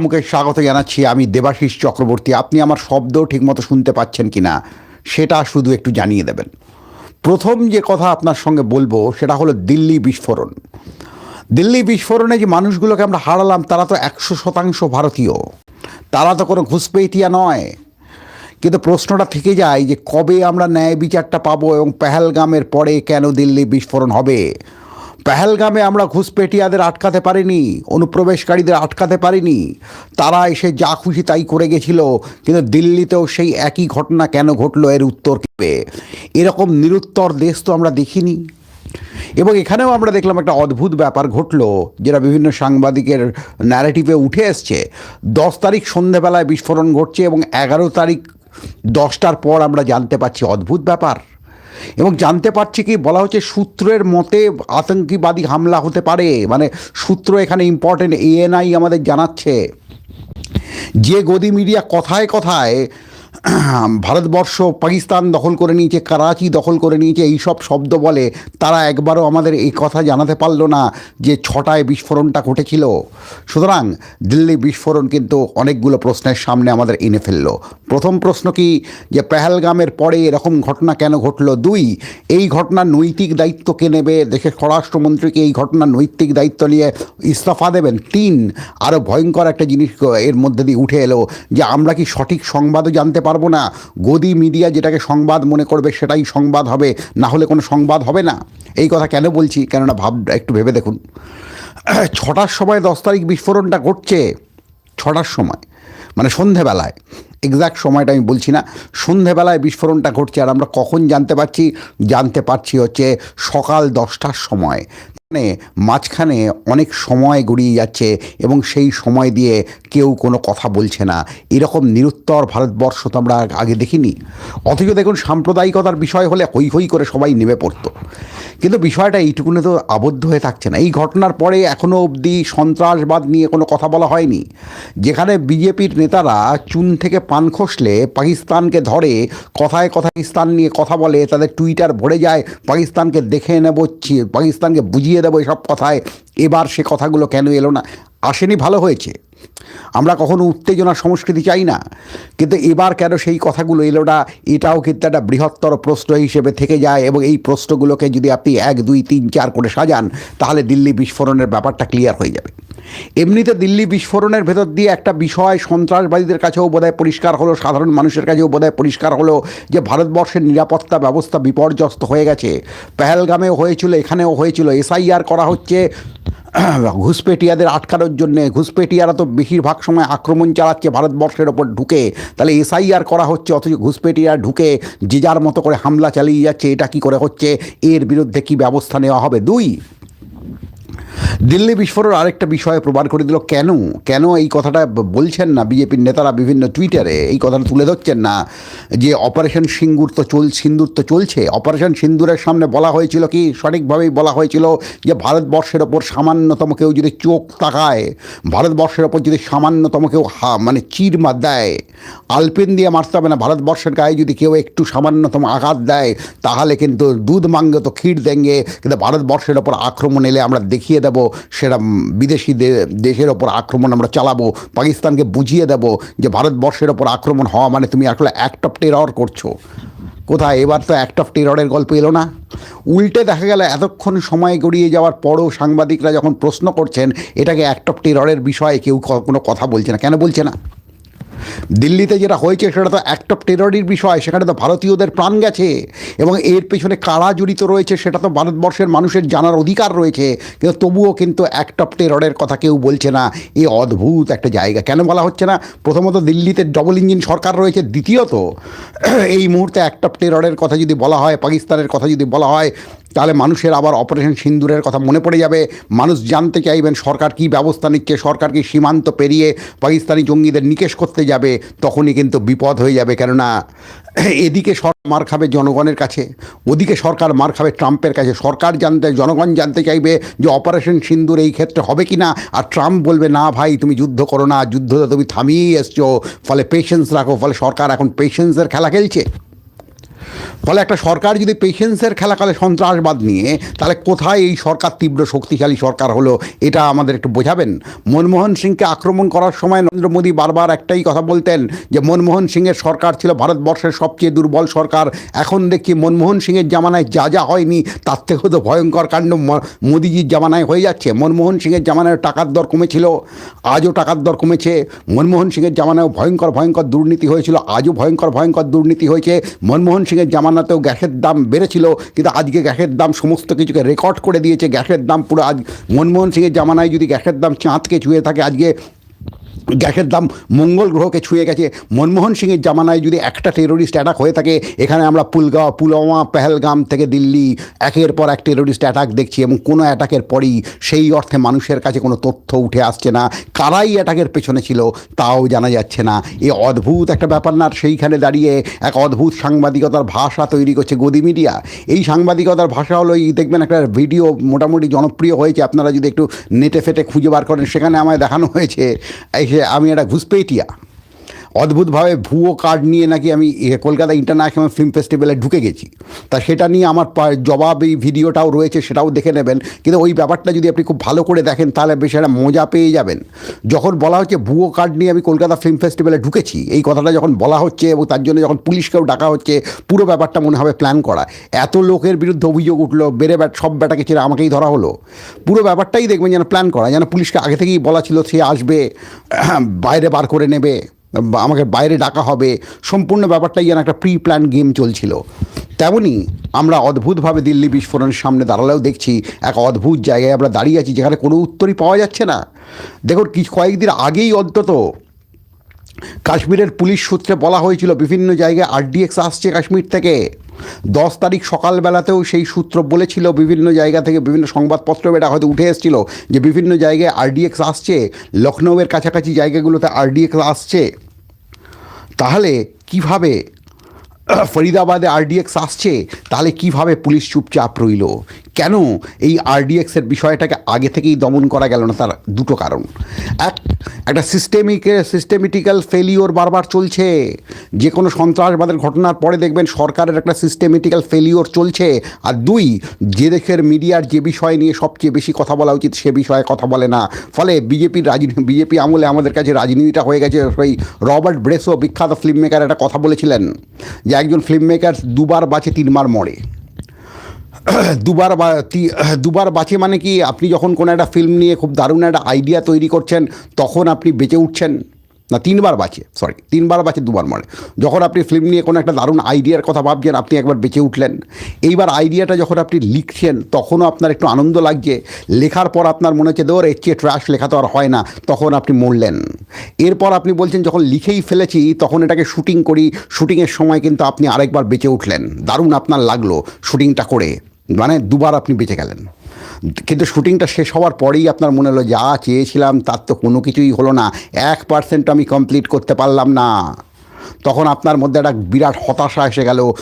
মুখে স্বাগত জানাচ্ছি আমি দেবাশিস চক্রবর্তী। আপনি আমার শব্দ ঠিকমতো শুনতে পাচ্ছেন কি না সেটা শুধু একটু জানিয়ে দেবেন। প্রথম যে কথা আপনার সঙ্গে বলব, সেটা হলো দিল্লি বিস্ফোরণ। দিল্লি বিস্ফোরণে যে মানুষগুলোকে আমরা হারালাম, তারা তো একশো শতাংশ ভারতীয়। তারা তো কোনো ঘুষপেটিয়া নয়। কিন্তু প্রশ্নটা থেকে যায় যে কবে আমরা ন্যায় বিচারটা পাবো এবং পেহেলগামের পরে কেন দিল্লি বিস্ফোরণ হবে? পেহেলগামে আমরা ঘুষপেটিয়াদের আটকাতে পারিনি, অনুপ্রবেশকারীদের আটকাতে পারিনি। তারা এসে যা খুশি তাই করে গেছিল, কিন্তু দিল্লিতেও সেই একই ঘটনা কেন ঘটলো এর উত্তর কেবে এরকম নিরুত্তর দেশ তো আমরা দেখিনি। এবং এখানেও আমরা দেখলাম একটা অদ্ভুত ব্যাপার ঘটলো, যেটা বিভিন্ন সাংবাদিকের ন্যারেটিভে উঠে এসছে। দশ তারিখ সন্ধেবেলায় বিস্ফোরণ ঘটছে এবং এগারো তারিখ দশটার পর আমরা জানতে পারছি অদ্ভুত ব্যাপার। এবং জানতে পারছি কি, বলা হচ্ছে সূত্রের মতে আতঙ্কিবাদী হামলা হতে পারে। মানে সূত্র এখানে ইম্পর্টেন্ট এএনআই আমাদের জানাচ্ছে। যে গদি মিডিয়া কথায় কথায় ভারতবর্ষ পাকিস্তান দখল করে নিয়েছে, করাচি দখল করে নিয়েছে এই সব শব্দ বলে তারা একবারও আমাদের এই কথা জানাতে পারল না যে ছটায় বিস্ফোরণটা ঘটেছিল। সুতরাং দিল্লি বিস্ফোরণ কিন্তু অনেকগুলো প্রশ্নের সামনে আমাদের এনে ফেলল। প্রথম প্রশ্ন কি যে পেহেলগামের পরে এরকম ঘটনা কেন ঘটলো? দুই, এই ঘটনার নৈতিক দায়িত্ব কে নেবে? দেশের স্বরাষ্ট্রমন্ত্রীকে এই ঘটনার নৈতিক দায়িত্ব নিয়ে ইস্তফা দেবেন? তিন আরও ভয়ঙ্কর একটা জিনিস এর মধ্যে দিয়ে উঠে এলো যে আমরা কি সঠিক সংবাদও জানতে পারব? না। গদি মিডিয়া যেটাকে সংবাদ মনে করবে সেটাই সংবাদ হবে, না হলে কোনো সংবাদ হবে না। এই কথা কেন বলছি? কেননা ভাব, একটু ভেবে দেখুন। ছটার সময় দশ তারিখ বিস্ফোরণটা ঘটছে। ছটার সময় মানে সন্ধেবেলায়। এক্স্যাক্ট সময়টা আমি বলছি না। সন্ধেবেলায় বিস্ফোরণটা ঘটছে আর আমরা কখন জানতে পারছি? জানতে পারছি হচ্ছে সকাল দশটার সময়। মানে মাঝখানে অনেক সময় গড়িয়ে যাচ্ছে এবং সেই সময় দিয়ে কেউ কোনো কথা বলছে না। এরকম নিরুত্তর ভারতবর্ষ তো আমরা আগে দেখিনি। অথচ দেখুন, সাম্প্রদায়িকতার বিষয় হলে হই হই করে সবাই নেমে পড়তো। কিন্তু বিষয়টা এইটুকুনে তো আবদ্ধ হয়ে থাকছে না। এই ঘটনার পরে এখনও অবধি সন্ত্রাসবাদ নিয়ে কোনো কথা বলা হয়নি। যেখানে বিজেপির নেতারা চুন থেকে পান খসলে পাকিস্তানকে ধরে, কথায় কথায় পাকিস্তান নিয়ে কথা বলে, তাদের টুইটার ভরে যায়, পাকিস্তানকে দেখে নেব পাকিস্তানকে বুঝিয়ে দেবো এসব কথায়। এবার সে কথাগুলো কেন এলো না? আসেনি, ভালো হয়েছে। আমরা কখনো উত্তেজনা সংস্কৃতি চাই না। কিন্তু এবার কেন সেই কথাগুলো এলো না? এটাও কিন্তু একটা বৃহত্তর প্রশ্ন হিসেবে থেকে যায় এবং এই প্রশ্নগুলোকে যদি আপনি এক, দুই, তিন, চার করে সাজান, তাহলে দিল্লি বিস্ফোরণের ব্যাপারটা ক্লিয়ার হয়ে যাবে। এমনিতে দিল্লি বিস্ফোরণের ভেতর দিয়ে একটা বিষয় সন্ত্রাসবাদীদের কাছেও বোধহয় পরিষ্কার হলো, সাধারণ মানুষের কাছেও বোধহয় পরিষ্কার হলো যে ভারতবর্ষের নিরাপত্তা ব্যবস্থা বিপর্যস্ত হয়ে গেছে। পেহেলগামেও হয়েছিল, এখানেও হয়েছিল। এসআইআর করা হচ্ছে, ঘুষপেটিয়াদের আটকানোর জন্যে। ঘুষপেটিয়ারা তো বেশিরভাগ সময় আক্রমণ চালাচ্ছে ভারতবর্ষের ওপর ঢুকে। তাহলে এসআইআর করা হচ্ছে, অথচ ঘুষপেটিয়া ঢুকে যে যার মতো করে হামলা চালিয়ে যাচ্ছে, এটা কি করে হচ্ছে? এর বিরুদ্ধে কি ব্যবস্থা নেওয়া হবে? দুই দিল্লি বিস্ফোরণ আরেকটা বিষয়ে প্রমাণ করে দিল কেন? কেন এই কথাটা বলছেন না বিজেপির নেতারা বিভিন্ন টুইটারে? এই কথাটা তুলে ধরছেন না যে অপারেশন সিঙ্গুর তো চল, সিন্দুর তো চলছে। অপারেশন সিন্দুরের সামনে বলা হয়েছিল কি? সঠিকভাবেই বলা হয়েছিল যে ভারতবর্ষের ওপর সামান্যতম কেউ যদি চোখ তাকায়, ভারতবর্ষের ওপর যদি সামান্যতম কেউ হা মানে চির মার দেয়, আলপেন দিয়ে মারতে হবে না। ভারতবর্ষের গায়ে যদি কেউ একটু সামান্যতম আঘাত দেয়, তাহলে কিন্তু দুধ মাঙ্গে তো ক্ষীর দেঙ্গে কিন্তু ভারতবর্ষের ওপর আক্রমণ এলে আমরা দেখিয়ে দেব। সেটা সেরা বিদেশি দেশের ওপর আক্রমণ আমরা চালাবো, পাকিস্তানকে বুঝিয়ে দেব যে ভারতবর্ষের ওপর আক্রমণ হওয়া মানে তুমি আসলে অ্যাক্ট অফ টেরর করছ। কোথায়? এবার তো অ্যাক্ট অফ টেররের গল্প এলো না। উল্টে দেখা গেল এতক্ষণ সময় গড়িয়ে যাওয়ার পরও সাংবাদিকরা যখন প্রশ্ন করছেন, এটাকে অ্যাক্ট অফ টেররের বিষয়ে কেউ কোনো কথা বলছে না। কেন বলছে না? দিল্লিতে যেটা হয়েছে সেটা তো অ্যাক্ট অফ টেররির বিষয়, সেখানে তো ভারতীয়দের প্রাণ গেছে এবং এর পেছনে কারা জড়িত রয়েছে সেটা তো ভারতবর্ষের মানুষের জানার অধিকার রয়েছে, কিন্তু তবুও কিন্তু অ্যাক্ট অফ টেররের কথা কেউ বলছে না। এই অদ্ভুত একটা জায়গা। কেন বলা হচ্ছে না? প্রথমত দিল্লিতে ডবল ইঞ্জিন সরকার রয়েছে, দ্বিতীয়ত এই মুহূর্তে অ্যাক্ট অফ টেররের কথা যদি বলা হয়, পাকিস্তানের কথা যদি বলা হয় তাহলে মানুষের আবার অপারেশন সিন্দুরের কথা মনে পড়ে যাবে। মানুষ জানতে চাইবেন সরকার কী ব্যবস্থা নিচ্ছে, সরকার কি সীমান্ত পেরিয়ে পাকিস্তানি জঙ্গিদের নিকেশ করতে যাবে, তখনই কিন্তু বিপদ হয়ে যাবে। কেননা, এদিকে সরকার মার খাবে জনগণের কাছে, ওদিকে সরকার মার খাবে ট্রাম্পের কাছে। সরকার জানতে, জনগণ জানতে চাইবে যে অপারেশন সিন্দুর এই ক্ষেত্রে হবে কি না আর ট্রাম্প বলবে, না ভাই, তুমি যুদ্ধ করো না যুদ্ধ তুমি থামিয়েই এসছো। ফলে পেশেন্স রাখো, ফলে সরকার এখন পেশেন্সের খেলা খেলছে। ফলে একটা সরকার যদি পেশেন্সের খেলা খেলে সন্ত্রাসবাদ নিয়ে, তাহলে কোথায় এই সরকার তীব্র শক্তিশালী সরকার হলো, এটা আমাদের একটু বোঝাবেন? মনমোহন সিংকে আক্রমণ করার সময় নরেন্দ্র মোদী বারবার একটাই কথা বলতেন যে, মনমোহন সিংয়ের সরকার ছিল ভারতবর্ষের সবচেয়ে দুর্বল সরকার। এখন দেখি মনমোহন সিংয়ের জামানায় যা যা হয়নি, তার থেকেও তো ভয়ঙ্কর কাণ্ড মোদিজির জামানায় হয়ে যাচ্ছে। মনমোহন সিংয়ের জামানায় টাকার দর কমেছিল, আজও টাকার দর কমেছে। মনমোহন সিংয়ের জামানায় ভয়ঙ্কর ভয়ঙ্কর দুর্নীতি হয়েছিল, আজও ভয়ঙ্কর ভয়ঙ্কর দুর্নীতি হয়েছে। মনমোহন সিংয়ের জামানাতেও গ্যাসের দাম বেড়েছিল, কিন্তু আজকে গ্যাসের দাম সমস্ত কিছুকে রেকর্ড করে দিয়েছে। গ্যাসের দাম পুরো আজ মনমোহন সিংয়ের জামানায় যদি গ্যাসের দাম চাঁদকে ছুঁয়ে থাকে, আজকে গ্যাসের দাম মঙ্গল গ্রহকে ছুঁয়ে গেছে। মনমোহন সিংয়ের জামানায় যদি একটা টেরোরিস্ট অ্যাটাক হয়ে থাকে, এখানে আমরা পুলগাঁও, পুলওয়ামা, পেহেলগাম থেকে দিল্লি একের পর এক টেরোরিস্ট অ্যাটাক দেখছি এবং কোনো অ্যাটাকের পরই সেই অর্থে মানুষের কাছে কোনো তথ্য উঠে আসছে না। কারাই অ্যাটাকের পেছনে ছিল, তাও জানা যাচ্ছে না। এ অদ্ভুত একটা ব্যাপার না, সেইখানে দাঁড়িয়ে এক অদ্ভুত সাংবাদিকতার ভাষা তৈরি করছে গদি মিডিয়া এই সাংবাদিকতার ভাষা হলো, এই দেখবেন একটা ভিডিও মোটামুটি জনপ্রিয় হয়েছে। আপনারা যদি একটু নেটে ফেটে খুঁজে বার করেন, সেখানে আমায় দেখানো হয়েছে। যে আমি একটা ঘুষপেটিয়া অদ্ভুতভাবে ভুয়ো কার্ড নিয়ে নাকি আমি কলকাতা ইন্টারন্যাশনাল ফিল্ম ফেস্টিভ্যালে ঢুকে গেছি। তা সেটা নিয়ে আমার জবাব এই ভিডিওটাও রয়েছে, সেটাও দেখে নেবেন। কিন্তু ওই ব্যাপারটা যদি আপনি খুব ভালো করে দেখেন, তাহলে বেশ একটা মজা পেয়ে যাবেন। যখন বলা হচ্ছে ভুয়ো কার্ড নিয়ে আমি কলকাতা ফিল্ম ফেস্টিভ্যালে ঢুকেছি, এই কথাটা যখন বলা হচ্ছে এবং তার জন্য যখন পুলিশকেও ডাকা হচ্ছে, পুরো ব্যাপারটা মনে হবে প্ল্যান করা। এত লোকের বিরুদ্ধে অভিযোগ উঠল, বেড়ে ব্যাট, সব ব্যাটাকে ছেড়ে আমাকেই ধরা হলো। পুরো ব্যাপারটাই দেখবেন যেন প্ল্যান করা, যেন পুলিশকে আগে থেকেই বলা ছিল সে আসবে, বাইরে বার করে নেবে। আমাকে বাইরে ডাকা হবে, সম্পূর্ণ ব্যাপারটাই যেন একটা প্রি প্ল্যান গেম চলছিল। তেমনই আমরা অদ্ভুতভাবে দিল্লি বিস্ফোরণের সামনে দাঁড়ালেও দেখছি, এক অদ্ভুত জায়গায় আমরা দাঁড়িয়ে আছি, যেখানে কোনো উত্তরই পাওয়া যাচ্ছে না। দেখুন কিছু কয়েকদিন আগেই অন্তত কাশ্মীরের পুলিশ সূত্রে বলা হয়েছিল, বিভিন্ন জায়গায় আরডিএক্স আসছে কাশ্মীর থেকে। দশ তারিখ সকালবেলাতেও সেই সূত্র বলেছিল বিভিন্ন জায়গা থেকে বিভিন্ন সংবাদপত্র এটা হয়তো উঠে এসেছিল যে বিভিন্ন জায়গায় আরডিএক্স আসছে লখনৌয়ের কাছাকাছি জায়গাগুলোতে আরডিএক্স আসছে। তাহলে কীভাবে ফরিদাবাদে আরডিএক্স আসছে? তাহলে কীভাবে পুলিশ চুপচাপ রইল? কেন এই আরডিএক্সের বিষয়টাকে আগে থেকেই দমন করা গেল না তার দুটো কারণ? এক, একটা সিস্টেমিক সিস্টেমেটিক্যাল ফেলিওর বারবার চলছে। যে কোনো সন্ত্রাসবাদের ঘটনার পরে দেখবেন সরকারের একটা সিস্টেমেটিক্যাল ফেলিওর চলছে। আর দুই যে দেশের মিডিয়ার যে বিষয় নিয়ে সবচেয়ে বেশি কথা বলা উচিত সে বিষয়ে কথা বলে না। ফলে বিজেপির রাজনীতি বিজেপি আমলে আমাদের কাছে রাজনীতিটা হয়ে গেছে ওই রবার্ট ব্রেসো বিখ্যাত ফিল্ম মেকার একটা কথা বলেছিলেন যে একজন ফিল্ম মেকার দুবার বাঁচে তিনবার মরে। দুবার বা দুবার বাঁচে মানে কি? আপনি যখন কোনো একটা ফিল্ম নিয়ে খুব দারুণ একটা আইডিয়া তৈরি করছেন, তখন আপনি বেঁচে উঠছেন। না, তিনবার বাঁচে সরি তিনবার বাঁচে, দুবার মরে। যখন আপনি ফিল্ম নিয়ে কোনো একটা দারুণ আইডিয়ার কথা ভাবছেন, আপনি একবার বেঁচে উঠলেন। এইবার আইডিয়াটা যখন আপনি লিখছেন, তখনও আপনার একটু আনন্দ লাগছে। লেখার পর আপনার মনে হচ্ছে দৌড় এর চেয়ে ট্র্যাশ লেখা তো আর হয় না। তখন আপনি মরলেন। এরপর আপনি বলছেন, যখন লিখেই ফেলেছি, তখন এটাকে শুটিং করি। শুটিংয়ের সময় কিন্তু আপনি আরেকবার বেঁচে উঠলেন। দারুণ আপনার লাগল শুটিংটা করে। মানে দুবার আপনি বেঁচে গেলেন। কিন্তু শুটিংটা শেষ হওয়ার পরেই আপনার মনে হলো, যা চেয়েছিলাম, তার তো কোনো কিছুই হলো না। এক পার্সেন্ট আমি কমপ্লিট করতে পারলাম না। তখন আপনার মধ্যে একটা বিরাট হতাশা এসে গেল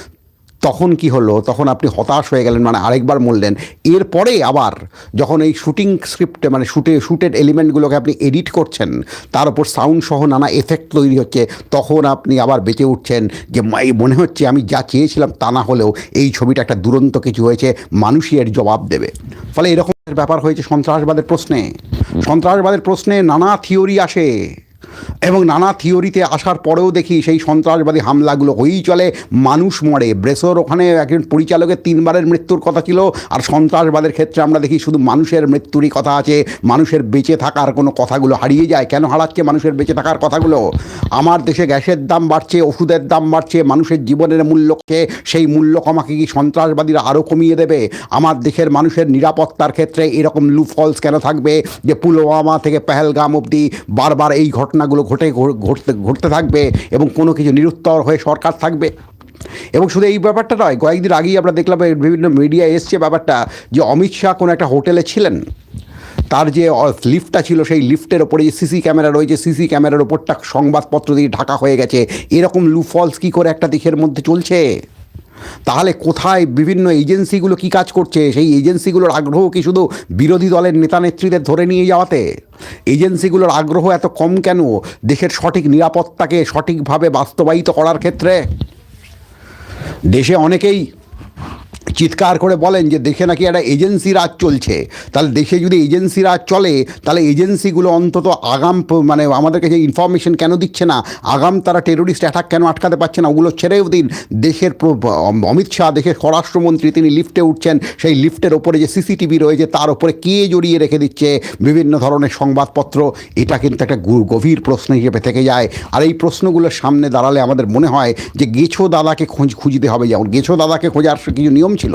তখন কি হলো? তখন আপনি হতাশ হয়ে গেলেন মানে আরেকবার মরলেন। এরপরে আবার যখন এই শুটিং স্ক্রিপ্টে মানে শুটে শুটেড এলিমেন্টগুলোকে আপনি এডিট করছেন, তার উপর সাউন্ড সহ নানা এফেক্ট তৈরি হচ্ছে, তখন আপনি আবার বেঁচে উঠছেন যে মনে হচ্ছে আমি যা চেয়েছিলাম তা না হলেও এই ছবিটা একটা দুরন্ত কিছু হয়েছে মানুষই এর জবাব দেবে। ফলে এরকম ব্যাপার হয়েছে সন্ত্রাসবাদের প্রশ্নে। সন্ত্রাসবাদের প্রশ্নে নানা থিওরি আসে। এবং নানা থিওরিতে আসার পরেও দেখি সেই সন্ত্রাসবাদী হামলাগুলো হয়েই চলে। মানুষ মরে। ব্রেসোর ওখানে একজন পরিচালকের তিনবারের মৃত্যুর কথা ছিল। আর সন্ত্রাসবাদের ক্ষেত্রে আমরা দেখি শুধু মানুষের মৃত্যুরই কথা আছে। মানুষের বেঁচে থাকার কোনো কথাগুলো হারিয়ে যায়। কেন হারাচ্ছে মানুষের বেঁচে থাকার কথাগুলো? আমার দেশে গ্যাসের দাম বাড়ছে, ওষুধের দাম বাড়ছে, মানুষের জীবনের মূল্যকে সেই মূল্য কমাকে কি সন্ত্রাসবাদীরা আরও কমিয়ে দেবে? আমার দেশের মানুষের নিরাপত্তার ক্ষেত্রে এরকম লুফলস কেন থাকবে? যে পুলওয়ামা থেকে পেহেলগাম অবধি বারবার এই ঘটনাগুলো ঘটে ঘটতে ঘটতে থাকবে এবং কোনো কিছু নিরুত্তর হয়ে সরকার থাকবে। এবং শুধু এই ব্যাপারটা নয়, কয়েকদিন আগেই আমরা দেখলাম বিভিন্ন মিডিয়া এসছে ব্যাপারটা যে অমিত শাহ কোনো একটা হোটেলে ছিলেন। তার যে লিফটটা ছিল সেই লিফটের ওপরে যে সিসি ক্যামেরা রয়েছে সিসি ক্যামেরার ওপরটা সংবাদপত্র দিয়ে ঢাকা হয়ে গেছে। এরকম লুফলস কী করে একটা দেশের মধ্যে চলছে? তাহলে কোথায় বিভিন্ন এজেন্সিগুলো কি কাজ করছে? সেই এজেন্সিগুলোর আগ্রহ কি শুধু বিরোধী দলের নেতা নেত্রীদের ধরে নিয়ে যাওয়াতে? এজেন্সিগুলোর আগ্রহ এত কম কেন? দেশের সঠিক নিরাপত্তাকে সঠিকভাবে বাস্তবায়িত করার ক্ষেত্রে? দেশে অনেকেই চিৎকার করে বলেন যে দেশে নাকি একটা এজেন্সি রাজ চলছে। তাহলে দেশে যদি এজেন্সি রাজ চলে, তাহলে এজেন্সিগুলো অন্তত আগাম মানে আমাদের কাছে ইনফরমেশন কেন দিচ্ছে না? আগাম তারা টেরোরিস্ট অ্যাটাক কেন আটকাতে পারছে না? ওগুলো ছেড়েও দিন। দেশের অমিত শাহ, দেশের স্বরাষ্ট্রমন্ত্রী, তিনি লিফটে উঠছেন। সেই লিফটের ওপরে যে সিসিটিভি রয়েছে, তার ওপরে কে জড়িয়ে রেখে দিচ্ছে? বিভিন্ন ধরনের সংবাদপত্র। এটা কিন্তু একটা গভীর প্রশ্ন হিসেবে থেকে যায়। আর এই প্রশ্নগুলোর সামনে দাঁড়ালে আমাদের মনে হয় যে গেছো দাদাকে খোঁজ খুঁজতে হবে। যেমন গেছো দাদাকে খোঁজার কিছু নিয়ম ছিল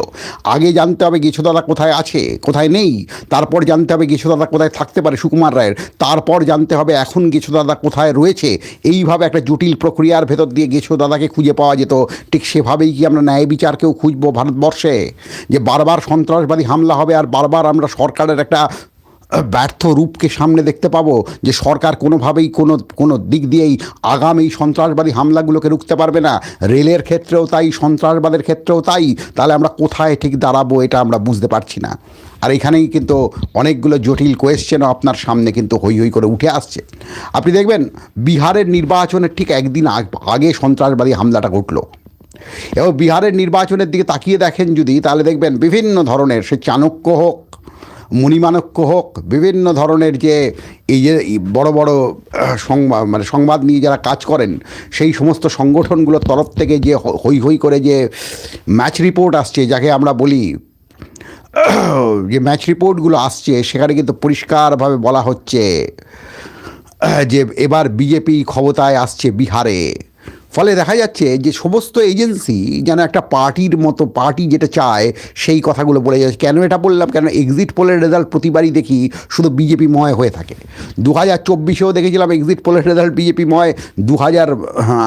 আগে জানতে হবে গেছো দাদা কোথায় আছে, কোথায় নেই, তারপর জানতে হবে গেছো দাদা কোথায় থাকতে পারে সুকুমার রায়ের, তারপর জানতে হবে এখন গেছো দাদা কোথায় রয়েছে। এইভাবে একটা জটিল প্রক্রিয়ার ভেতর দিয়ে গেছো দাদাকে খুঁজে পাওয়া যেত। ঠিক সেভাবেই কি আমরা ন্যায় বিচারকেও খুঁজবো ভারতবর্ষে? যে বারবার সন্ত্রাসবাদী হামলা হবে আর বারবার আমরা সরকারের একটা ব্যর্থ রূপকে সামনে দেখতে পাবো যে সরকার কোনোভাবেই কোনো কোনো দিক দিয়েই আগাম সন্ত্রাসবাদী হামলাগুলোকে রুখতে পারবে না। রেলের ক্ষেত্রেও তাই, সন্ত্রাসবাদের ক্ষেত্রেও তাই। তাহলে আমরা কোথায় ঠিক দাঁড়াবো এটা আমরা বুঝতে পারছি না। আর এখানেই কিন্তু অনেকগুলো জটিল কোয়েশ্চেনও আপনার সামনে কিন্তু হই হই করে উঠে আসছে। আপনি দেখবেন, বিহারের নির্বাচনের ঠিক একদিন আগে সন্ত্রাসবাদী হামলাটা ঘটলো। এবং বিহারের নির্বাচনের দিকে তাকিয়ে দেখেন যদি, তাহলে দেখবেন বিভিন্ন ধরনের সে চাণক্য হোক মণিমাণক্য হোক, বিভিন্ন ধরনের যে এই যে বড় বড় সংবাদ মানে সংবাদ নিয়ে যারা কাজ করেন, সেই সমস্ত সংগঠনগুলোর তরফ থেকে যে হই হই করে যে ম্যাচ রিপোর্ট আসছে, যাকে আমরা বলি যে ম্যাচ রিপোর্টগুলো আসছে, সেখানে কিন্তু পরিষ্কারভাবে বলা হচ্ছে যে এবার বিজেপি ক্ষমতায় আসছে বিহারে। ফলে দেখা যাচ্ছে যে সমস্ত এজেন্সি যেন একটা পার্টির মতো, পার্টি যেটা চায়, সেই কথাগুলো বলে যাচ্ছে। কেন এটা বললাম? কেন এক্সিট পোলের রেজাল্ট প্রতিবারই দেখি শুধু বিজেপি ময় হয়ে থাকে। দু হাজার চব্বিশেও দেখেছিলাম এক্সিট পোলের রেজাল্ট বিজেপি ময় দু হাজার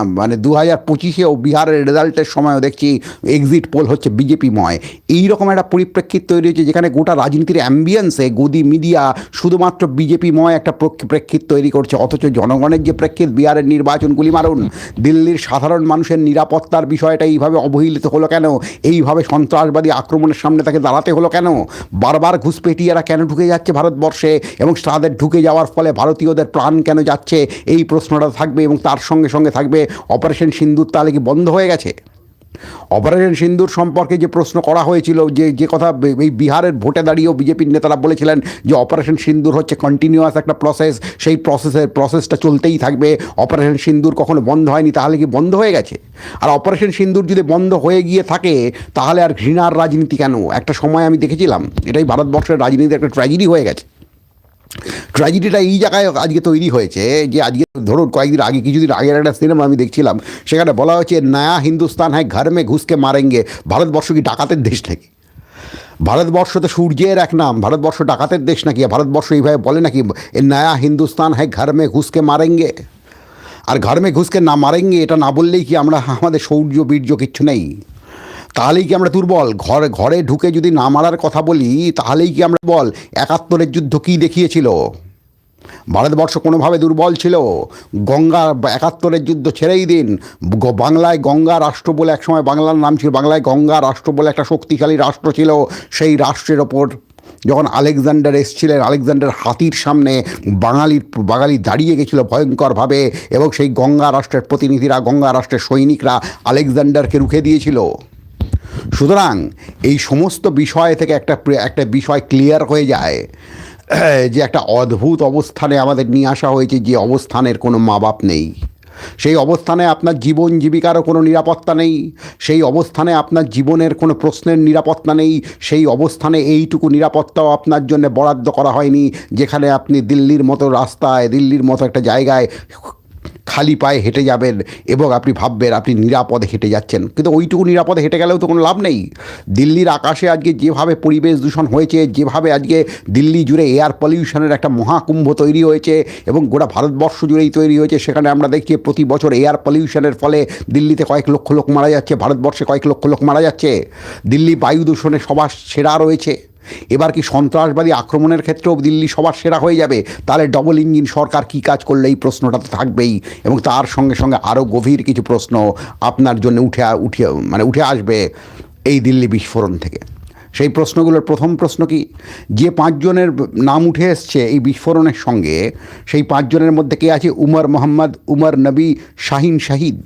মানে দু হাজার পঁচিশেও বিহারের রেজাল্টের সময়ও দেখছি এক্সিট পোল হচ্ছে বিজেপি ময় এইরকম একটা পরিপ্রেক্ষিত তৈরি হয়েছে যেখানে গোটা রাজনীতির অ্যাম্বিয়েন্সে গদি মিডিয়া শুধুমাত্র বিজেপি ময় একটা প্রক- প্রেক্ষিত তৈরি করছে। অথচ জনগণের যে প্রেক্ষিত বিহারের নির্বাচনগুলি মারুন, দিল্লির সাধারণ মানুষের নিরাপত্তার বিষয়টা এইভাবে অবহেলিত হলো কেন? এইভাবে সন্ত্রাসবাদী আক্রমণের সামনে তাকে দাঁড়াতে হলো কেন? বারবার ঘুষপেটিয়ারা কেন ঢুকে যাচ্ছে ভারতবর্ষে এবং তাদের ঢুকে যাওয়ার ফলে ভারতীয়দের প্রাণ কেন যাচ্ছে? এই প্রশ্নটা থাকবে এবং তার সঙ্গে সঙ্গে থাকবে অপারেশন সিন্দুর তাহলে কি বন্ধ হয়ে গেছে? অপারেশন সিন্দুর সম্পর্কে যে প্রশ্ন করা হয়েছিল, যে যে কথা এই বিহারের ভোটে দাঁড়িয়েও বিজেপির নেতারা বলেছিলেন যে অপারেশন সিন্দুর হচ্ছে কন্টিনিউয়াস একটা প্রসেস সেই প্রসেসের প্রসেসটা চলতেই থাকবে। অপারেশন সিন্দুর কখনো বন্ধ হয়নি, তাহলে কি বন্ধ হয়ে গেছে? আর অপারেশন সিন্দুর যদি বন্ধ হয়ে গিয়ে থাকে, তাহলে আর ঘৃণার রাজনীতি কেন? একটা সময় আমি দেখেছিলাম, এটাই ভারতবর্ষের রাজনীতি একটা ট্র্যাজেডি হয়ে গেছে। ট্র্যাজেডিটা এই জায়গায় আজকে তৈরি হয়েছে যে আজকে ধরুন কয়েকদিন আগে, কিছুদিন আগের একটা সিনেমা আমি দেখছিলাম, সেখানে বলা হচ্ছে নয়া হিন্দুস্তান হ্যাঁ ঘর মে ঘুষকে মারেঙ্গে, ভারতবর্ষ কি ডাকাতের দেশ নাকি? ভারতবর্ষ তো সূর্যের এক নাম, ভারতবর্ষ ডাকাতের দেশ নাকি? ভারতবর্ষ এইভাবে বলে নাকি, এ নয়া হিন্দুস্তান হ্যাঁ ঘর মে ঘুষকে মারেঙ্গে? আর ঘর মে ঘুষকে না মারেঙ্গে, এটা না বললেই কি আমরা, আমাদের শৌর্য বীর্য কিচ্ছু নেই। তাহলেই কি আমরা দুর্বল? ঘরে ঘরে ঢুকে যদি না মারার কথা বলি, তাহলেই কি আমরা বল একাত্তরের যুদ্ধ কী দেখিয়েছিল? ভারতবর্ষ কোনোভাবে দুর্বল ছিল? গঙ্গা, একাত্তরের যুদ্ধ ছেড়েই দিন। বাংলায় গঙ্গা রাষ্ট্র বলে একসময় বাংলার নাম ছিল, বাংলায় গঙ্গা রাষ্ট্র বলে একটা শক্তিশালী রাষ্ট্র ছিল। সেই রাষ্ট্রের ওপর যখন আলেকজান্ডার এসছিলেন, আলেকজান্ডার হাতির সামনে বাঙালির, বাঙালি দাঁড়িয়ে গেছিল ভয়ঙ্করভাবে এবং সেই গঙ্গা রাষ্ট্রের প্রতিনিধিরা, গঙ্গা রাষ্ট্রের সৈনিকরা আলেকজান্ডারকে রুখে দিয়েছিল। সুতরাং এই সমস্ত বিষয় থেকে একটা একটা বিষয় ক্লিয়ার হয়ে যায়, যে একটা অদ্ভুত অবস্থানে আমাদের নিয়ে আসা হয়েছে যে অবস্থানের কোনো মা বাপ নেই। সেই অবস্থানে আপনার জীবন জীবিকারও কোনো নিরাপত্তা নেই, সেই অবস্থানে আপনার জীবনের কোনো প্রশ্নের নিরাপত্তা নেই, সেই অবস্থানে এইটুকু নিরাপত্তাও আপনার জন্য বরাদ্দ করা হয়নি, যেখানে আপনি দিল্লির মতো রাস্তায়, দিল্লির মতো একটা জায়গায় খালি পায়ে হেঁটে যাবেন এবং আপনি ভাববেন আপনি নিরাপদে হেঁটে যাচ্ছেন। কিন্তু ওইটুকু নিরাপদে হেঁটে গেলেও তো কোনো লাভ নেই। দিল্লির আকাশে আজকে যেভাবে পরিবেশ দূষণ হয়েছে, যেভাবে আজকে দিল্লি জুড়ে এয়ার পলিউশনের একটা মহাকুম্ভ তৈরি হয়েছে এবং গোটা ভারতবর্ষ জুড়েই তৈরি হয়েছে, সেখানে আমরা দেখছি প্রতি বছর এয়ার পলিউশনের ফলে দিল্লিতে কয়েক লক্ষ লোক মারা যাচ্ছে, ভারতবর্ষে কয়েক লক্ষ লোক মারা যাচ্ছে। দিল্লি বায়ু দূষণে সবার সেরা রয়েছে। এবার কি সন্ত্রাসবাদী আক্রমণের ক্ষেত্রেও দিল্লি সবার সেরা হয়ে যাবে? তাহলে ডবল ইঞ্জিন সরকার কি কাজ করলে এই প্রশ্নটা তো থাকবেই। এবং তার সঙ্গে সঙ্গে আরও গভীর কিছু প্রশ্ন আপনার জন্য উঠে উঠে মানে উঠে আসবে এই দিল্লি বিস্ফোরণ থেকে। সেই প্রশ্নগুলোর প্রথম প্রশ্ন কি? যে পাঁচজনের নাম উঠে এসছে এই বিস্ফোরণের সঙ্গে, সেই পাঁচজনের মধ্যে কে আছে? উমর মোহাম্মদ, উমর নবী, শাহিন শাহিদ।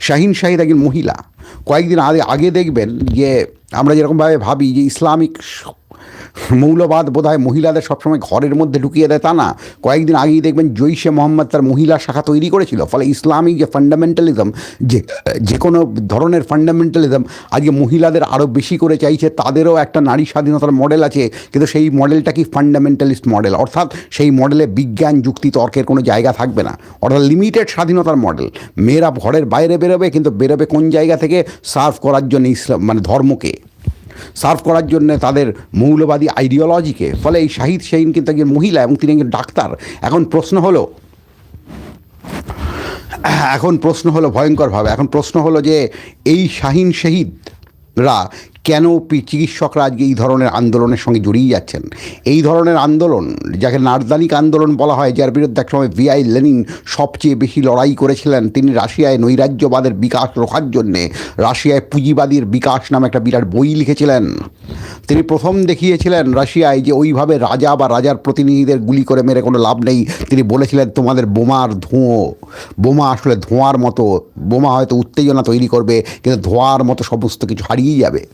শাহিন শাহিদ একজন মহিলা। কয়েকদিন আগে আগে দেখবেন যে আমরা যেরকমভাবে ভাবি যে ইসলামিক মৌলবাদ বোধহয় মহিলাদের সবসময় ঘরের মধ্যে ঢুকিয়ে দেয় তা না। কয়েকদিন আগেই দেখবেন জৈশে মোহাম্মদ তার মহিলা শাখা তৈরি করেছিল। ফলে ইসলামিক যে ফান্ডামেন্টালিজম যে যে কোনো ধরনের ফান্ডামেন্টালিজম আজকে মহিলাদের আরও বেশি করে চাইছে, তাদেরও একটা নারী স্বাধীনতার মডেল আছে, কিন্তু সেই মডেলটা কি ফান্ডামেন্টালিস্ট মডেল অর্থাৎ সেই মডেলে বিজ্ঞান, যুক্তি, তর্কের কোনো জায়গা থাকবে না। অর্থাৎ লিমিটেড স্বাধীনতার মডেল মেয়েরা ঘরের বাইরে বেরোবে, কিন্তু বেরোবে কোন জায়গা থেকে? সার্ভ করার জন্য ইসলাম মানে ধর্মকে। সার্ভ করার জন্য তাদের মৌলবাদী আইডিওলজিকে। ফলে এই শাহিদ শাহিন কিন্তু একজন মহিলা এবং তিনি একজন ডাক্তার। এখন প্রশ্ন হলো, এখন প্রশ্ন হলো ভয়ঙ্করভাবে। এখন প্রশ্ন হলো যে এই শাহিন শহীদরা কেন চিকিৎসকরা আজকে এই ধরনের আন্দোলনের সঙ্গে জড়িয়ে যাচ্ছেন? এই ধরনের আন্দোলন, যাকে নার্দানিক আন্দোলন বলা হয়, যার বিরুদ্ধে একসময় ভিআই লেনিন সবচেয়ে বেশি লড়াই করেছিলেন, তিনি রাশিয়ায় নৈরাজ্যবাদের বিকাশ রোখার জন্যে, রাশিয়ায় পুঁজিবাদীর বিকাশ নামে একটা বিরাট বই লিখেছিলেন। তিনি প্রথম দেখিয়েছিলেন রাশিয়ায় যে ওইভাবে রাজা বা রাজার প্রতিনিধিদের গুলি করে মেরে কোনো লাভ নেই। তিনি বলেছিলেন, তোমাদের বোমার ধোঁয়া, বোমা আসলে ধোঁয়ার মতো, বোমা হয়তো উত্তেজনা তৈরি করবে, কিন্তু ধোঁয়ার মতো সমস্ত কিছু হারিয়ে যাবে।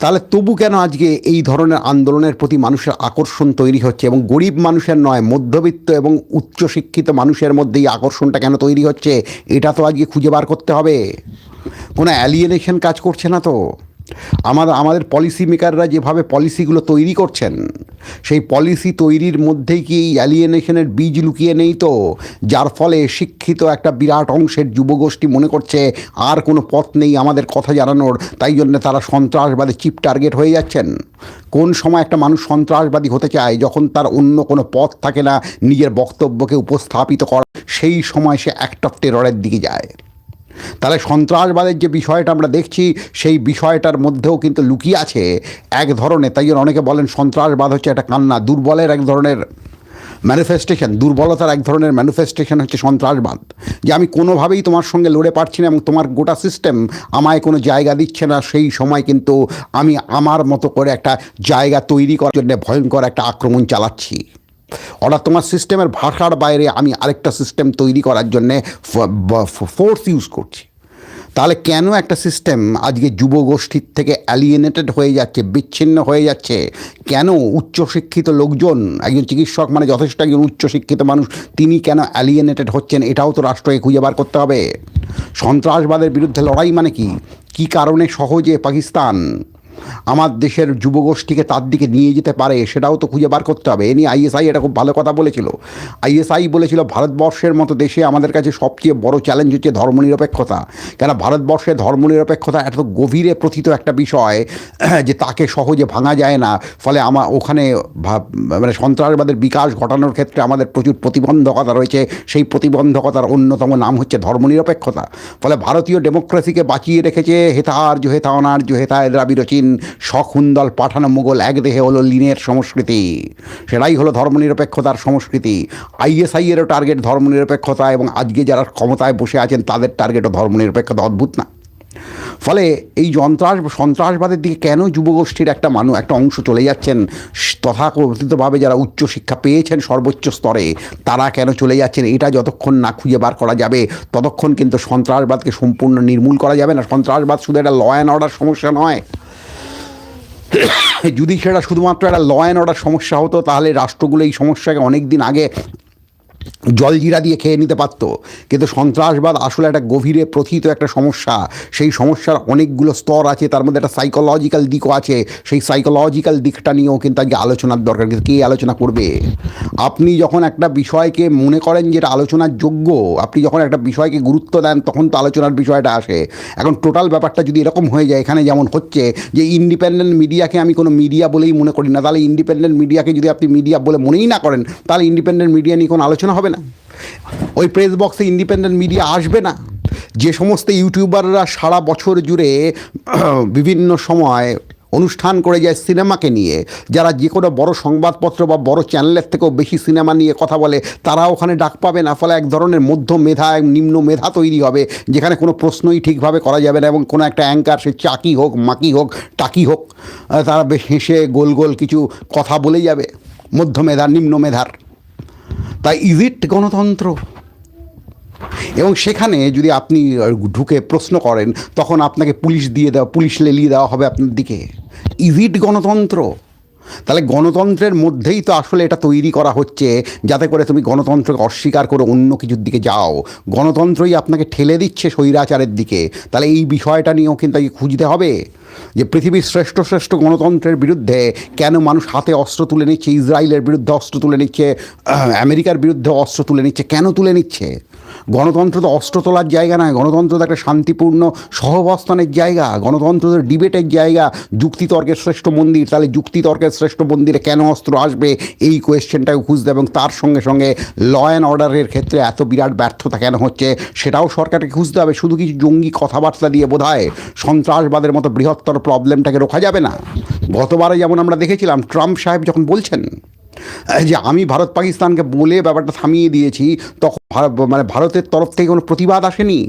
তাহলে তবু কেন আজকে এই ধরনের আন্দোলনের প্রতি মানুষের আকর্ষণ তৈরি হচ্ছে এবং গরিব মানুষের নয়, মধ্যবিত্ত এবং উচ্চশিক্ষিত মানুষের মধ্যে এই আকর্ষণটা কেন তৈরি হচ্ছে? এটা তো আজকে খুঁজে বার করতে হবে। কোনো অ্যালিয়েনেশন কাজ করছে না তো? আমাদের আমাদের পলিসি মেকাররা যেভাবে পলিসিগুলো তৈরি করছেন, সেই পলিসি তৈরির মধ্যেই কি এই অ্যালিয়েনেশনের বীজ লুকিয়ে নেই তো? যার ফলে শিক্ষিত একটা বিরাট অংশের যুবগোষ্ঠী মনে করছে, আর কোনো পথ নেই আমাদের কথা জানানোর, তাই জন্য তারা সন্ত্রাসবাদে চিপ টার্গেট হয়ে যাচ্ছেন। কোন সময় একটা মানুষ সন্ত্রাসবাদী হতে চায়, যখন তার অন্য কোনো পথ থাকে না, নিজের বক্তব্যকে উপস্থাপিত করা, সেই সময় সে অফ টেররের দিকে যায়। তাহলে সন্ত্রাসবাদের যে বিষয়টা আমরা দেখছি, সেই বিষয়টার মধ্যেও কিন্তু লুকিয়ে আছে এক ধরনের। তাই জন্য অনেকে বলেন সন্ত্রাসবাদ হচ্ছে একটা কান্না, দুর্বলের এক ধরনের ম্যানিফেস্টেশন দুর্বলতার এক ধরনের ম্যানিফেস্টেশন হচ্ছে সন্ত্রাসবাদ। যে আমি কোনোভাবেই তোমার সঙ্গে লড়ে পারছি না এবং তোমার গোটা সিস্টেম আমায় কোনো জায়গা দিচ্ছে না, সেই সময় কিন্তু আমি আমার মতো করে একটা জায়গা তৈরি করার জন্য ভয়ঙ্কর একটা আক্রমণ চালাচ্ছি। অর্থাৎ তোমার সিস্টেমের ভাষার বাইরে আমি আরেকটা সিস্টেম তৈরি করার জন্যে ফোর্স ইউজ করছি। তাহলে কেন একটা সিস্টেম আজকে যুবগোষ্ঠীর থেকে অ্যালিয়েনেটেড হয়ে যাচ্ছে, বিচ্ছিন্ন হয়ে যাচ্ছে? কেন উচ্চশিক্ষিত লোকজন, একজন চিকিৎসক মানে যথেষ্ট একজন উচ্চশিক্ষিত মানুষ, তিনি কেন অ্যালিয়েনেটেড হচ্ছেন? এটাও তো রাষ্ট্রকে খুঁজে বার করতে হবে। সন্ত্রাসবাদের বিরুদ্ধে লড়াই মানে কি? কী কারণে সহজে পাকিস্তান আমার দেশের যুবগোষ্ঠীকে তার দিকে নিয়ে যেতে পারে, সেটাও তো খুঁজে বার করতে হবে। এ নিয়ে আইএসআই এটা খুব ভালো কথা বলেছিল। আইএসআই বলেছিল, ভারতবর্ষের মতো দেশে আমাদের কাছে সবচেয়ে বড় চ্যালেঞ্জ হচ্ছে ধর্মনিরপেক্ষতা। কেন ভারতবর্ষে ধর্মনিরপেক্ষতা এত গভীরে প্রথিত একটা বিষয়, যে তাকে সহজে ভাঙা যায় না। ফলে আমার ওখানে মানে সন্ত্রাসবাদের বিকাশ ঘটানোর ক্ষেত্রে আমাদের প্রচুর প্রতিবন্ধকতা রয়েছে। সেই প্রতিবন্ধকতার অন্যতম নাম হচ্ছে ধর্মনিরপেক্ষতা। ফলে ভারতীয় ডেমোক্রেসিকে বাঁচিয়ে রেখেছে হেতার্য হেতা অনার্য হেতায় দ্রাবিড় চীন সখুন্দল পাঠানো মোগল একদেহে হলো লিনের সংস্কৃতি। সেটাই হলো ধর্মনিরপেক্ষতার সংস্কৃতি। আইএসআই এরও টার্গেট ধর্মনিরপেক্ষতা এবং আজকে যারা ক্ষমতায় বসে আছেন, তাদের টার্গেটও ধর্মনিরপেক্ষতা অদ্ভুত না। ফলে এই যন্ত্রাস সন্ত্রাসবাদের দিকে কেন যুবগোষ্ঠীর একটা মানুষ একটা অংশ চলে যাচ্ছেন? তথাকথিতভাবে যারা উচ্চশিক্ষা পেয়েছেন সর্বোচ্চ স্তরে, তারা কেন চলে যাচ্ছেন? এটা যতক্ষণ না খুঁজে বার করা যাবে, ততক্ষণ কিন্তু সন্ত্রাসবাদকে সম্পূর্ণ নির্মূল করা যাবে না। সন্ত্রাসবাদ শুধু একটা ল অ্যান্ড অর্ডার সমস্যা নয়। যদি সেটা শুধুমাত্র একটা ল অ্যান্ড অর্ডার সমস্যা হতো, তাহলে রাষ্ট্রগুলো এই সমস্যাকে অনেক দিন আগে জলজিরা দিয়ে খেয়ে নিতে পারত। কিন্তু সন্ত্রাসবাদ আসলে একটা গভীরে প্রথিত একটা সমস্যা। সেই সমস্যার অনেকগুলো স্তর আছে, তার মধ্যে একটা সাইকোলজিক্যাল দিকও আছে। সেই সাইকোলজিক্যাল দিকটা নিয়েও কিন্তু আজকে আলোচনার দরকার। কিন্তু কে আলোচনা করবে? আপনি যখন একটা বিষয়কে মনে করেন যেটা আলোচনার যোগ্য, আপনি যখন একটা বিষয়কে গুরুত্ব দেন, তখন তো আলোচনার বিষয়টা আসে। এখন টোটাল ব্যাপারটা যদি এরকম হয়ে যায়, এখানে যেমন হচ্ছে যে ইন্ডিপেন্ডেন্ট মিডিয়াকে আমি কোনো মিডিয়া বলেই মনে করি না। তাহলে ইন্ডিপেন্ডেন্ট মিডিয়াকে যদি আপনি মিডিয়া বলে মনেই না করেন, তাহলে ইন্ডিপেন্ডেন্ট মিডিয়া নিয়ে কোনো আলোচনা হবে না। ওই প্রেস বক্সে ইন্ডিপেন্ডেন্ট মিডিয়া আসবে না। যে সমস্ত ইউটিউবাররা সারা বছর জুড়ে বিভিন্ন সময় অনুষ্ঠান করে যায় সিনেমাকে নিয়ে, যারা যে কোনো বড় সংবাদপত্র বা বড় চ্যানেলের থেকেও বেশি সিনেমা নিয়ে কথা বলে তারা ওখানে ডাক পাবে না। ফলে এক ধরনের মধ্য মেধা নিম্ন মেধা তৈরি হবে, যেখানে কোনো প্রশ্নই ঠিকভাবে করা যাবে না এবং কোনো একটা অ্যাঙ্কার সে চাকি হোক, মাকি হোক, টাকি হোক তারা বেশ হেসে গোল গোল কিছু কথা বলে যাবে। মধ্য মেধা, নিম্ন মেধার। তাই ইজ ইট গণতন্ত্র। এবং সেখানে যদি আপনি ঢুকে প্রশ্ন করেন, তখন আপনাকে পুলিশ দিয়ে দেওয়া, পুলিশ লেলিয়ে দেওয়া হবে আপনার দিকে। ইভিট গণতন্ত্র। তাহলে গণতন্ত্রের মধ্যেই তো আসলে এটা তৈরি করা হচ্ছে, যাতে করে তুমি গণতন্ত্রকে অস্বীকার করে অন্য কিছুর দিকে যাও। গণতন্ত্রই আপনাকে ঠেলে দিচ্ছে স্বৈরাচারের দিকে। তাহলে এই বিষয়টা নিয়েও কিন্তু খুঁজতে হবে। যে পৃথিবীর শ্রেষ্ঠ শ্রেষ্ঠ গণতন্ত্রের বিরুদ্ধে কেন মানুষ হাতে অস্ত্র তুলে নিচ্ছে, ইসরায়েলের বিরুদ্ধে অস্ত্র তুলে নিচ্ছে আমেরিকার বিরুদ্ধে অস্ত্র তুলে নিচ্ছে, কেন তুলে নিচ্ছে? গণতন্ত্র তো অস্ত্র তোলার জায়গা নয়, গণতন্ত্র তো একটা শান্তিপূর্ণ সহাবস্থানের জায়গা, গণতন্ত্র তো ডিবেটের জায়গা, যুক্তিতর্কের শ্রেষ্ঠ মন্দির, তাহলে যুক্তিতর্কের শ্রেষ্ঠ মন্দিরে কেন অস্ত্র আসবে? এই কোয়েশ্চেনটাকে খুঁজতে এবং তার সঙ্গে সঙ্গে ল অ্যান্ড অর্ডারের ক্ষেত্রে এত বিরাট ব্যর্থতা কেন হচ্ছে, সেটাও সরকারকে খুঁজতে হবে, শুধু কিছু জঙ্গি কথাবার্তা দিয়ে বোধ সন্ত্রাসবাদের মতো বৃহত্তর প্রবলেমটাকে রোখা যাবে না। গতবারে যেমন আমরা দেখেছিলাম, ট্রাম্প সাহেব যখন বলছেন যে আমি ভারত পাকিস্তানকে বলে ব্যাপারটা থামিয়ে দিয়েছি, তখন মানে ভারতের তরফ থেকে কোনো প্রতিবাদ আসেনি।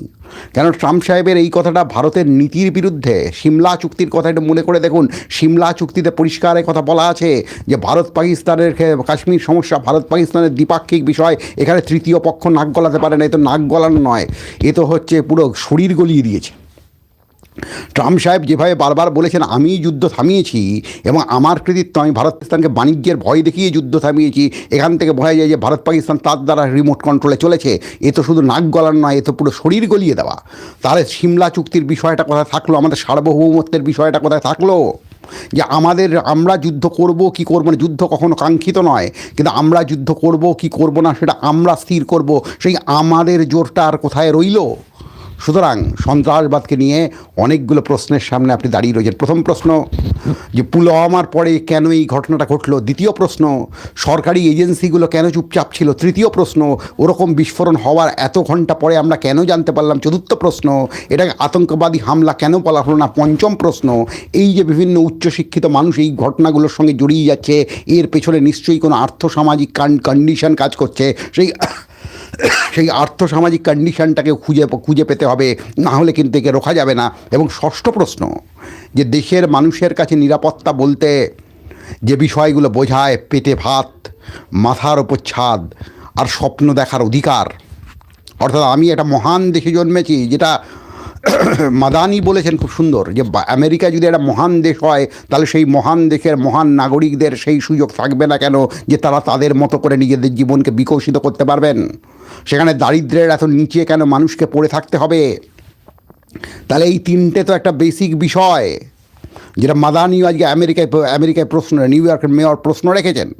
কেন ট্রাম্প সাহেবের এই কথাটা ভারতের নীতির বিরুদ্ধে, সিমলা চুক্তির কথা একটু মনে করে দেখুন। সিমলা চুক্তিতে পরিষ্কার কথা বলা আছে যে, ভারত পাকিস্তানের কাশ্মীর সমস্যা, ভারত পাকিস্তানের দ্বিপাক্ষিক বিষয়, এখানে তৃতীয় পক্ষ নাক গলাতে পারে না, এ তো নাক গলানো নয়, এ তো হচ্ছে পুরো শরীর গলিয়ে দিয়েছে। ট্রাম্প সাহেব যেভাবে বারবার বলেছেন, আমি যুদ্ধ থামিয়েছি এবং আমার কৃতিত্ব, আমি ভারত পাকিস্তানকে বাণিজ্যের ভয় দেখিয়ে যুদ্ধ থামিয়েছি, এখান থেকে বোঝা যায় যে ভারত পাকিস্তান তার দ্বারা রিমোট কন্ট্রোলে চলেছে। এ তো শুধু নাক গলার নয়, এ তো পুরো শরীর গলিয়ে দেওয়া। তাহলে সিমলা চুক্তির বিষয়টা কোথায় থাকল? আমাদের সার্বভৌমত্বের বিষয়টা কোথায় থাকল? যে আমাদের, আমরা যুদ্ধ করব কি করব না, যুদ্ধ কখনো কাঙ্ক্ষিত নয়। কিন্তু আমরা যুদ্ধ করব কি করব না, সেটা আমরা স্থির করব। সেই আমাদের জোরটা আর কোথায় রইল? সুতরাং সন্ত্রাসবাদকে নিয়ে অনেকগুলো প্রশ্নের সামনে আপনি দাঁড়িয়ে রয়েছেন। প্রথম প্রশ্ন, যে পুলওয়ামার পরে কেন এই ঘটনাটা ঘটলো? দ্বিতীয় প্রশ্ন, সরকারি এজেন্সিগুলো কেন চুপচাপ ছিল? তৃতীয় প্রশ্ন, ওরকম বিস্ফোরণ হওয়ার এত ঘণ্টা পরে আমরা কেন জানতে পারলাম? চতুর্থ প্রশ্ন এটাকে আতঙ্কবাদী হামলা কেন বলা হলো না? পঞ্চম প্রশ্ন, এই যে বিভিন্ন উচ্চশিক্ষিত মানুষ এই ঘটনাগুলোর সঙ্গে জড়িয়ে যাচ্ছে, এর পেছনে নিশ্চয়ই কোনো আর্থসামাজিক কন্ডিশন কাজ করছে, সেই সেই আর্থসামাজিক কন্ডিশনটাকে খুঁজে খুঁজে পেতে হবে, না হলে কিন্তু একে রোখা যাবে না। এবং ষষ্ঠ প্রশ্ন, যে দেশের মানুষের কাছে নিরাপত্তা বলতে যে বিষয়গুলো বোঝায় পেটে ভাত, মাথার ওপর ছাদ আর স্বপ্ন দেখার অধিকার। অর্থাৎ আমি একটা মহান দেশে জন্মেছি যেটা মাদানি বলেছেন খুব সুন্দর যে আমেরিকা যদি একটা মহান দেশ হয়, তাহলে সেই মহান দেশের মহান নাগরিকদের সেই সুযোগ থাকবে না কেন যে তারা তাদের মতো করে নিজেদের জীবনকে বিকশিত করতে পারবেন? সেখানে দারিদ্র্যের এত নিচে কেন মানুষকে পড়ে থাকতে হবে? তাহলে এই তিনটে তো একটা বেসিক বিষয়। যেটা মাদানিও আজকে আমেরিকায় আমেরিকায় প্রশ্ন, নিউ ইয়র্কের মেয়র প্রশ্ন রেখেছেন।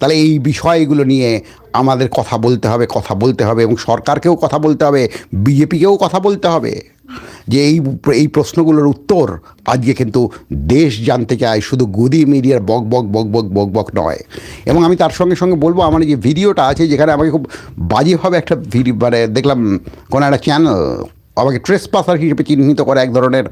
তাহলে এই বিষয়গুলো নিয়ে আমাদের কথা বলতে হবে, কথা বলতে হবে এবং সরকারকেও কথা বলতে হবে, বিজেপিকেও কথা বলতে হবে। যে এই এই প্রশ্নগুলোর উত্তর আজকে কিন্তু দেশ জানতে চায়, শুধু গদি মিডিয়ার বক বক বক বক বক বক নয়। এবং আমি তার সঙ্গে সঙ্গে বলব, আমার যে ভিডিওটা আছে, যেখানে আমাকে খুব বাজেভাবে একটা ভিডিও মানে দেখলাম কোনো একটা চ্যানেল আমাকে ট্রেস পাসার হিসেবে চিহ্নিত করে এক ধরনের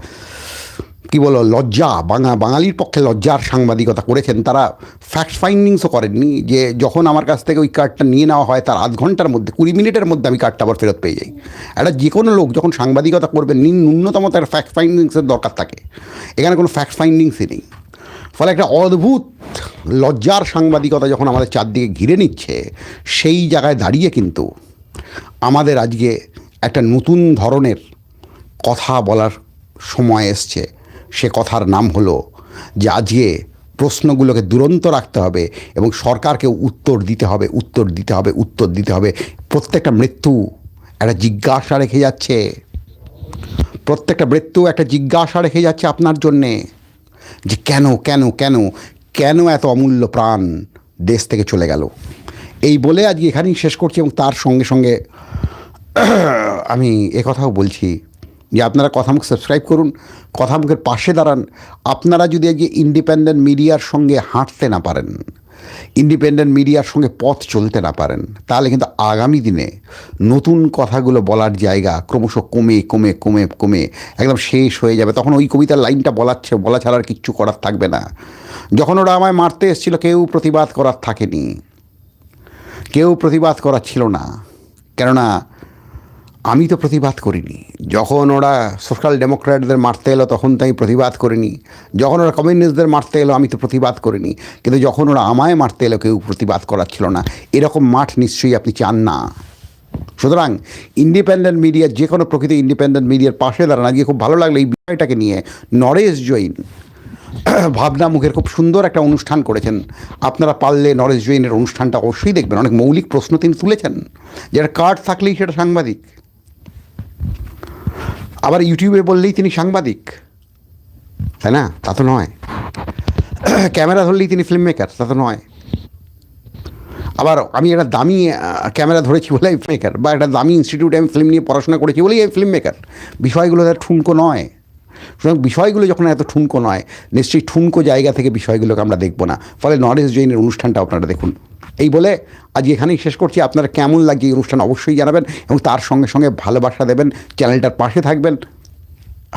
কী বলো, লজ্জা। বাঙা, বাঙালির পক্ষে লজ্জার সাংবাদিকতা করেছেন তারা। ফ্যাক্ট ফাইন্ডিংসও করেননি যে যখন আমার কাছ থেকে ওই কার্ডটা নিয়ে নেওয়া হয়, তার আধ ঘণ্টার মধ্যে, কুড়ি মিনিটের মধ্যে আমি কার্ডটা আবার ফেরত পেয়ে যাই। একটা যে কোনো লোক যখন সাংবাদিকতা করবে ন্যূনতম তার ফ্যাক্ট ফাইন্ডিংসের দরকার থাকে। এখানে কোনো ফ্যাক্ট ফাইন্ডিংসই নেই। ফলে একটা অদ্ভুত লজ্জার সাংবাদিকতা যখন আমাদের চারদিকে ঘিরে নিচ্ছে, সেই জায়গায় দাঁড়িয়ে কিন্তু আমাদের আজকে একটা নতুন ধরনের কথা বলার সময় এসছে। সে কথার নাম হলো যে আজকে প্রশ্নগুলোকে দুরন্ত রাখতে হবে এবং সরকারকে উত্তর দিতে হবে, উত্তর দিতে হবে, উত্তর দিতে হবে। প্রত্যেকটা মৃত্যু একটা জিজ্ঞাসা রেখে যাচ্ছে। প্রত্যেকটা মৃত্যু একটা জিজ্ঞাসা রেখে যাচ্ছে আপনার জন্যে যে কেন কেন কেন কেন এত অমূল্য প্রাণ দেশ থেকে চলে গেল? এই বলে আজকে এখানেই শেষ করছি এবং তার সঙ্গে সঙ্গে আমি কথাও বলছি। যে আপনারা কথামুখ সাবস্ক্রাইব করুন, কথামুখের পাশে দাঁড়ান। আপনারা যদি আজকে ইন্ডিপেন্ডেন্ট মিডিয়ার সঙ্গে হাঁটতে না পারেন ইন্ডিপেন্ডেন্ট মিডিয়ার সঙ্গে পথ চলতে না পারেন, তাহলে কিন্তু আগামী দিনে নতুন কথাগুলো বলার জায়গা ক্রমশ কমে কমে কমে কমে একদম শেষ হয়ে যাবে। তখন ওই কবিতার লাইনটা বলাচ্ছে, বলা ছাড়া আর কিচ্ছু করার থাকবে না। যখন ওরা আমায় মারতে এসেছিল, কেউ প্রতিবাদ করার থাকেনি। কেউ প্রতিবাদ করার ছিল না। কেননা আমি তো প্রতিবাদ করিনি। যখন ওরা সোশ্যাল ডেমোক্র্যাটদের মারতে এলো, তখন তো আমি প্রতিবাদ করিনি। যখন ওরা কমিউনিস্টদের মারতে এলো, আমি তো প্রতিবাদ করিনি। কিন্তু যখন ওরা আমায় মারতে এলো, কেউ প্রতিবাদ করার ছিল না। এরকম মাঠ নিশ্চয়ই আপনি চান না। সুতরাং ইন্ডিপেন্ডেন্ট মিডিয়া, যে কোনো প্রকৃতি ইন্ডিপেন্ডেন্ট মিডিয়ার পাশে দাঁড়ান, গিয়ে খুব ভালো লাগল এই বিষয়টাকে নিয়ে। নরেশ জৈন, ভাবনা মুখের খুব সুন্দর একটা অনুষ্ঠান করেছেন। আপনারা পারলে নরেশ জৈনের অনুষ্ঠানটা অবশ্যই দেখবেন। অনেক মৌলিক প্রশ্ন তিনি তুলেছেন। যেটা কার্ড থাকলেই সেটা সাংবাদিক। আবার ইউটিউবে বললেই তিনি সাংবাদিক। তাই না? তা তো নয়। ক্যামেরা ধরলেই তিনি ফিল্ম মেকার তা তো নয়। আবার আমি একটা দামি ক্যামেরা ধরেছি বলে আমি মেকার বা একটা দামি ইনস্টিটিউটে আমি ফিল্ম নিয়ে পড়াশোনা করেছি বলেই আমি ফিল্ম মেকার বিষয়গুলো তার ঠুনকো নয়। সুতরাং বিষয়গুলো যখন এত ঠুনকো নয়, নিশ্চয়ই ঠুনকো জায়গা থেকে বিষয়গুলোকে আমরা দেখব না। ফলে নরেশ জৈনের অনুষ্ঠানটা আপনারা দেখুন। এই বলে আজ এখানেই শেষ করছি। আপনারা কেমন লাগে এই অনুষ্ঠান অবশ্যই জানাবেন এবং তার সঙ্গে সঙ্গে ভালোবাসা দেবেন। চ্যানেলটার পাশে থাকবেন।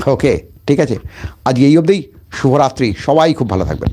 ওকে, ঠিক আছে। আজ এই অবধি শুভরাত্রি। সবাই খুব ভালো থাকবেন।